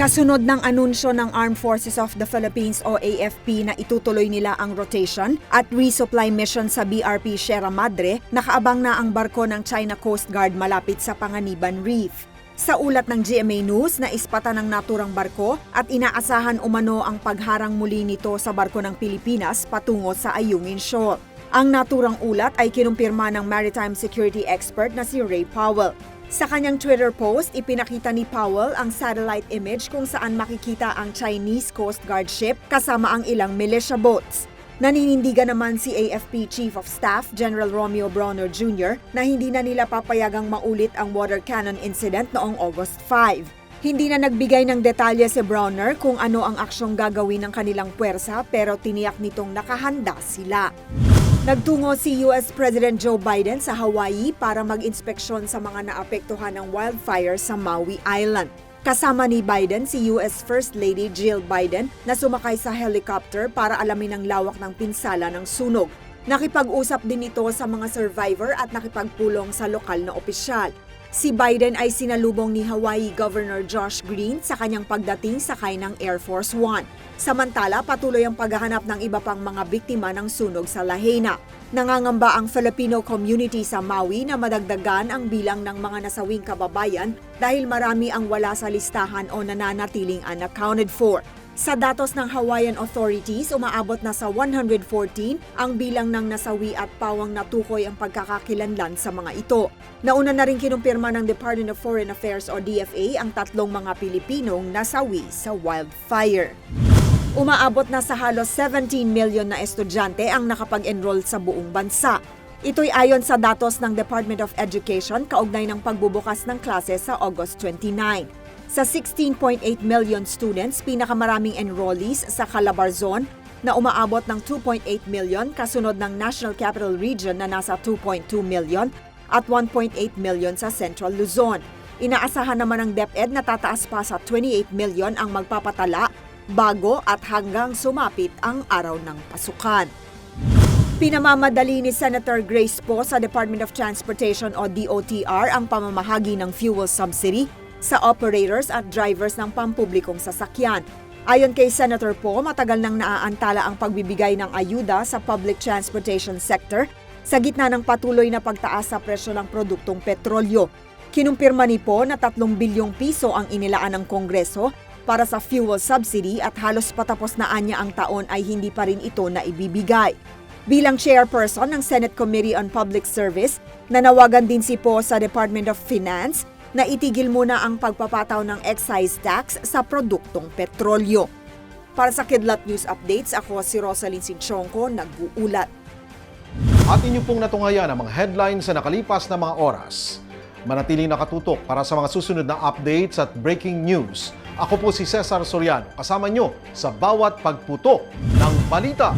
Kasunod ng anunsyo ng Armed Forces of the Philippines o AFP na itutuloy nila ang rotation at resupply mission sa BRP Sierra Madre, nakaabang na ang barko ng China Coast Guard malapit sa Panganiban Reef. Sa ulat ng GMA News na ispatan ng naturang barko at inaasahan umano ang pagharang muli nito sa barko ng Pilipinas patungo sa Ayungin Shoal. Ang naturang ulat ay kinumpirma ng maritime security expert na si Ray Powell. Sa kanyang Twitter post, ipinakita ni Powell ang satellite image kung saan makikita ang Chinese Coast Guard ship kasama ang ilang militia boats. Naninindigan naman si AFP Chief of Staff General Romeo Bronner Jr. na hindi na nila papayagang maulit ang water cannon incident noong August 5. Hindi na nagbigay ng detalye si Bronner kung ano ang aksyong gagawin ng kanilang puwersa pero tiniyak nitong nakahanda sila. Nagtungo si US President Joe Biden sa Hawaii para mag-inspeksyon sa mga naapektuhan ng wildfire sa Maui Island. Kasama ni Biden si US First Lady Jill Biden na sumakay sa helicopter para alamin ang lawak ng pinsala ng sunog. Nakipag-usap din ito sa mga survivor at nakipagpulong sa lokal na opisyal. Si Biden ay sinalubong ni Hawaii Governor Josh Green sa kanyang pagdating sakay ng Air Force One. Samantala, patuloy ang paghahanap ng iba pang mga biktima ng sunog sa Lahaina. Nangangamba ang Filipino community sa Maui na madagdagan ang bilang ng mga nasawing kababayan dahil marami ang wala sa listahan o nananatiling unaccounted for. Sa datos ng Hawaiian authorities, umaabot na sa 114 ang bilang ng nasawi at pawang natukoy ang pagkakakilanlan sa mga ito. Nauna na rin kinumpirma ng Department of Foreign Affairs o DFA ang tatlong mga Pilipinong nasawi sa wildfire. Umaabot na sa halos 17 million na estudyante ang nakapag-enroll sa buong bansa. Ito'y ayon sa datos ng Department of Education kaugnay ng pagbubukas ng klase sa August 29. Sa 16.8 million students, pinakamaraming enrollees sa Calabarzon na umaabot ng 2.8 million kasunod ng National Capital Region na nasa 2.2 million at 1.8 million sa Central Luzon. Inaasahan naman ng DepEd na tataas pa sa 28 million ang magpapatala bago at hanggang sumapit ang araw ng pasukan. Pinamamadali ni Senator Grace Poe sa Department of Transportation o DOTR ang pamamahagi ng fuel subsidy sa operators at drivers ng pampublikong sasakyan. Ayon kay Senator Poe, matagal nang naaantala ang pagbibigay ng ayuda sa public transportation sector sa gitna ng patuloy na pagtaas sa presyo ng produktong petrolyo. Kinumpirma ni Poe na 3 bilyong piso ang inilaan ng Kongreso para sa fuel subsidy at halos patapos na anya ang taon ay hindi pa rin ito na ibibigay. Bilang chairperson ng Senate Committee on Public Service, nanawagan din si Po sa Department of Finance na itigil muna ang pagpapataw ng excise tax sa produktong petrolyo. Para sa Kidlat News Updates, ako si Rosalyn Sinchonko, nag-uulat. At inyo pong natungayan ang mga headlines sa nakalipas na mga oras. Manatiling nakatutok para sa mga susunod na updates at breaking news. Ako po si Cesar Soriano, kasama nyo sa bawat pagputok ng balita.